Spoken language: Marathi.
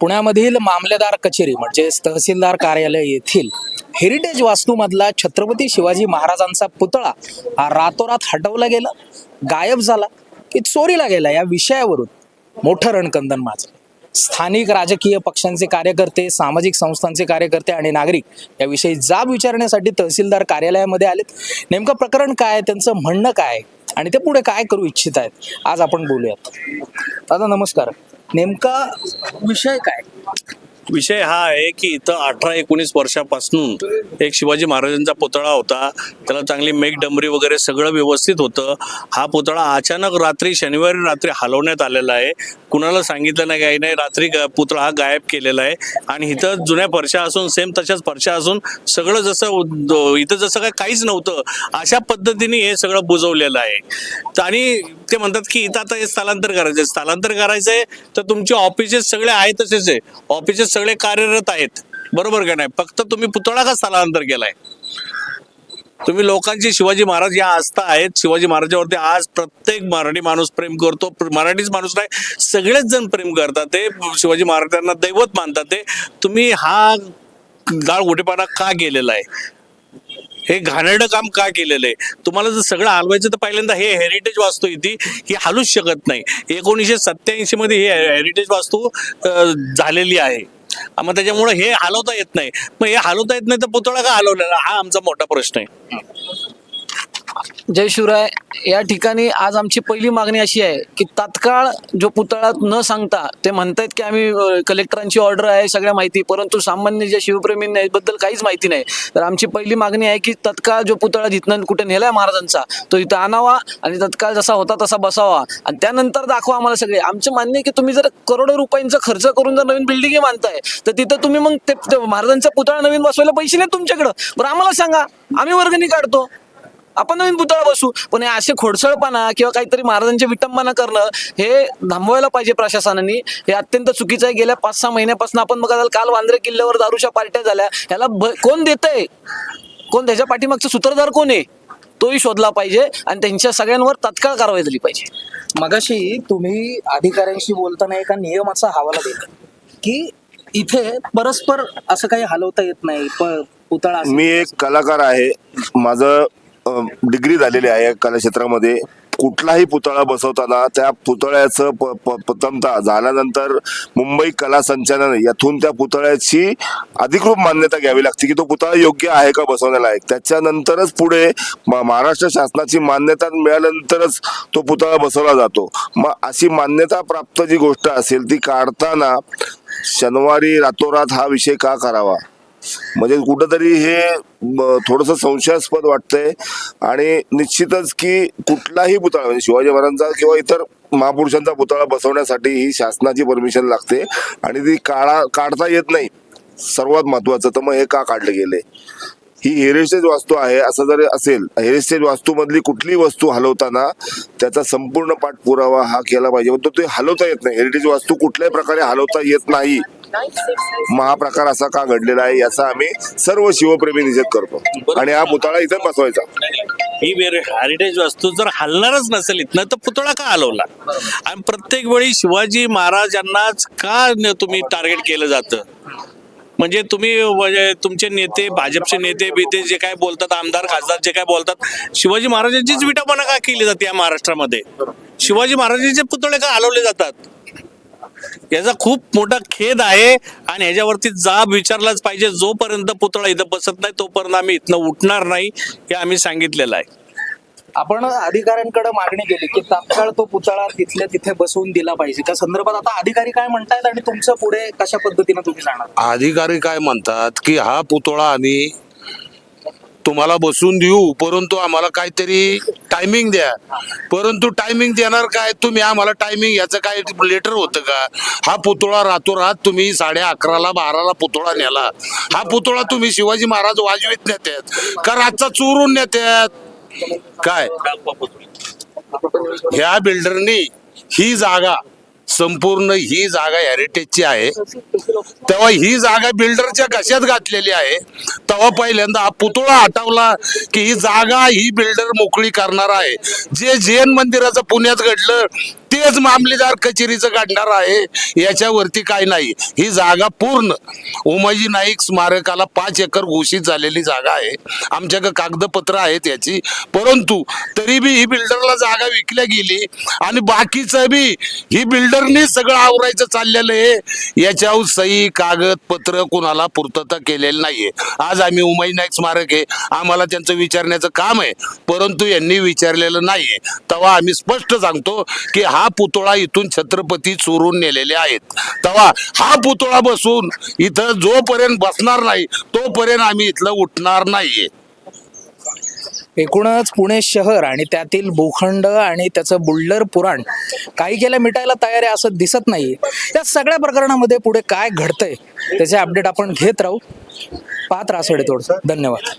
पुण्यामधील मामलेदार कचेरी म्हणजेच तहसीलदार कार्यालय येथील हेरिटेज वास्तूमधला छत्रपती शिवाजी महाराजांचा पुतळा हा रातोरात हटवला गेला गायब झाला की चोरीला गेला या विषयावरून मोठं रणकंदन माझं स्थानिक राजकीय पक्षांचे कार्यकर्ते सामाजिक संस्थांचे कार्यकर्ते आणि नागरिक याविषयी जाब विचारण्यासाठी तहसीलदार कार्यालयामध्ये आलेत. नेमकं प्रकरण काय त्यांचं म्हणणं काय आणि ते पुढे काय करू इच्छित आहेत? आज आपण बोलूयात. दादा नमस्कार. नेमका विषय काय? विषय हा आहे की इथं अठरा एकोणीस वर्षापासून एक शिवाजी महाराजांचा पुतळा होता. त्याला चांगली मेघडंबरी वगैरे सगळं व्यवस्थित होतं. हा पुतळा अचानक रात्री शनिवारी रात्री हलवण्यात आलेला आहे. कुणाला सांगितलं नाही काही नाही. रात्री ग- पुतळा हा गायब केलेला आहे. आणि इथं जुन्या परशा असून सेम तशाच परशा असून सगळं जसं इथं जसं काय काहीच नव्हतं. अशा पद्धतीने हे सगळं बुजवलेलं आहे. तर आणि ते म्हणतात की इथं आता हे स्थलांतर करायचं आहे. स्थलांतर करायचं आहे तर तुमचे ऑफिसेस सगळे आहेत तसेच आहे. ऑफिसेस सगळे कार्यरत आहेत. बरोबर का नाही? फक्त तुम्ही पुतळा का स्थलांतर केलाय. तुम्ही लोकांची शिवाजी महाराज या आस्था आहेत. शिवाजी महाराजावरती आज प्रत्येक मराठी माणूस प्रेम करतो. मराठीच माणूस नाही सगळेच जण प्रेम करतात ते. शिवाजी महाराजांना दैवत मानतात ते. तुम्ही हा गाळ गोटेपणा का केलेला आहे? हे घाणेरडं काम का केलेलं आहे? तुम्हाला जर सगळं हलवायचं तर पहिल्यांदा हे हेरिटेज वास्तू इथे ही हलूच शकत नाही. एकोणीसशे सत्याऐंशी मध्ये हे हेरिटेज वास्तू झालेली आहे. मग त्याच्यामुळे हे हलवता येत नाही. मग हे हलवता येत नाही तर पुतळा का हलवलेला? हा आमचा मोठा प्रश्न आहे. जय शिवराय या ठिकाणी आज आमची पहिली मागणी अशी आहे की तात्काळ जो पुतळा न सांगता ते म्हणतायत की आम्ही कलेक्टरांची ऑर्डर आहे सगळ्या माहिती परंतु सामान्य ज्या शिवप्रेमींना याबद्दल काहीच माहिती नाही. तर आमची पहिली मागणी आहे की तत्काळ जो पुतळा जिथनं कुठे नेलाय महाराजांचा तो इथं आणावा आणि तत्काळ जसा होता तसा बसावा. आणि त्यानंतर दाखवा आम्हाला सगळे. आमचं मान्य आहे की तुम्ही जर करोडो रुपयांचा खर्च करून जर नवीन बिल्डिंग मानताय तर तिथं तुम्ही मग ते महाराजांचा पुतळा नवीन बसवायला पैसे नाही तुमच्याकडं. बरं आम्हाला सांगा. आम्ही वर्गणी काढतो. आपण नवीन पुतळा बसू. पण हे असे खोडसळपणा किंवा काहीतरी महाराजांची विटंबना करणं हे थांबवायला पाहिजे प्रशासनाने. हे अत्यंत चुकीचं आहे. गेल्या पाच सहा महिन्यापासून आपण बघा काल वांद्रे किल्ल्यावर दारूच्या पार्ट्या झाल्या. ह्याला कोण देतंय? कोण? त्याच्या पाठीमागचं सूत्रधार कोण आहे? तोही शोधला पाहिजे आणि त्यांच्या सगळ्यांवर तत्काळ कारवाई झाली पाहिजे. मगाशी तुम्ही अधिकाऱ्यांशी बोलताना एका नियमाचा हवाला दिला. की इथे परस्पर असं काही हलवता येत नाही. पुतळा. मी एक कलाकार आहे. माझं डिग्री झालेली आहे कलाक्षेत्रामध्ये. कुठलाही पुतळा बसवताना त्या पुतळ्याचं प- प- प्रथमतः झाल्यानंतर मुंबई कला संचालन यातून त्या पुतळ्याची अधिकृत मान्यता घ्यावी लागते की तो पुतळा योग्य आहे का बसवण्याला आहे. त्याच्यानंतरच पुढे म- महाराष्ट्र शासनाची मान्यता मिळाल्यानंतरच तो पुतळा बसवला जातो. मग अशी मान्यता प्राप्त जी गोष्ट असेल ती काढताना शनिवारी रातोरात हा विषय का करावा? म्हणजे कुठंतरी हे थोडस संशयास्पद वाटतंय. आणि निश्चितच की कुठलाही पुतळा म्हणजे शिवाजी महाराजांचा किंवा इतर महापुरुषांचा पुतळा बसवण्यासाठी ही शासनाची परमिशन लागते. आणि ती काळा काढता येत नाही. सर्वात महत्वाचं तर मग हे का काढलं गेले? ही हेरिस्टेज वास्तू आहे असं जर असेल हेरिस्टेज वास्तूमधली कुठली वस्तू हलवताना त्याचा संपूर्ण पाठपुरावा हा केला पाहिजे. पण तो ते हलवता येत नाही. हेरिटेज वास्तू कुठल्याही प्रकारे हलवता येत नाही. मग हा प्रकार असा का घडलेला आहे याचा आम्ही सर्व शिवप्रेमी निषेध करतो. आणि हा पुतळा इथे बसवायचा. ही हेरिटेज वस्तू जर हलणारच नसेल इथनं तर पुतळा का हलवला? आणि प्रत्येक वेळी शिवाजी महाराजांनाच का तुम्ही टार्गेट केलं जातं? म्हणजे तुम्ही म्हणजे तुमचे नेते भाजपचे नेते बिते जे काय बोलतात आमदार खासदार जे काय बोलतात शिवाजी महाराजांचीच विटापणा का केली जाते या महाराष्ट्रामध्ये? शिवाजी महाराजांचे पुतळे का हलवले जातात? याचा खूप मोठा खेद आहे आणि ह्याच्यावरती जाब विचारलाच पाहिजे. जोपर्यंत पुतळा इथं बसत नाही तोपर्यंत आम्ही इथनं उठणार नाही हे आम्ही सांगितलेलं आहे. आपण अधिकाऱ्यांकडे मागणी केली की तात्काळ तो पुतळा तिथल्या तिथे बसवून दिला पाहिजे. त्या संदर्भात आता अधिकारी काय म्हणतायत आणि तुमचं पुढे कशा पद्धतीने तुम्ही जाणार? अधिकारी काय म्हणतात की हा पुतळा आम्ही तुम्हाला बसून देऊ परंतु आम्हाला काहीतरी टायमिंग द्या. परंतु टायमिंग देणार काय? तुम्ही आम्हाला टायमिंग याचं काय? लेटर होतं का? हा पुतळा रातोरात तुम्ही साडे अकराला बाराला पुतळा नेला. हा पुतळा तुम्ही शिवाजी महाराज वाजवीत नेत्यात का रातचा चोरून नेत्यात? काय? ह्या बिल्डरनी ही जागा संपूर्ण ही जागा हेरिटेजची आहे. तेव्हा ही जागा बिल्डरच्या कशात घातलेली आहे? तेव्हा पहिल्यांदा हा पुतळा हटवला की ही जागा ही बिल्डर मोकळी करणार आहे. जे जैन मंदिराचं पुण्यात घडलं तेच मामलेदार कचेरीचं काढणार आहे याच्यावरती काय नाही. ही जागा पूर्ण. उमाजी नाईक स्मारकाला पाच एकर घोषित झालेली जागा आहे. आमच्याकडे कागदपत्र आहेत याची. परंतु तरी बी ही बिल्डरला जागा विकल्या गेली आणि बाकीचं बी ही बिल्डरने सगळं आवरायचं चाललेलं आहे. याच्यावर सही कागदपत्र कुणाला पूर्तता केलेली नाहीये. आज आम्ही उमाई नाईक स्मारक आहे. आम्हाला त्यांचं विचारण्याचं काम आहे. परंतु यांनी विचारलेलं नाहीये. तेव्हा आम्ही स्पष्ट सांगतो की हा पुतळा इथून छत्रपती चोरून नेलेले आहेत. तेव्हा हा पुतळा बसून इथं जोपर्यंत बसणार नाही तोपर्यंत आम्ही इथलं उठणार नाहीये. एकूणच पुणे शहर आणि त्यातील भूखंड आणि त्याचं बुल्डर पुराण काही केलं मिटायला तयार आहे असं दिसत नाही या सगळ्या प्रकरणामध्ये पुढे काय घडतंय त्याचे अपडेट आपण घेत राहू. पाहत राहा थोडं धन्यवाद.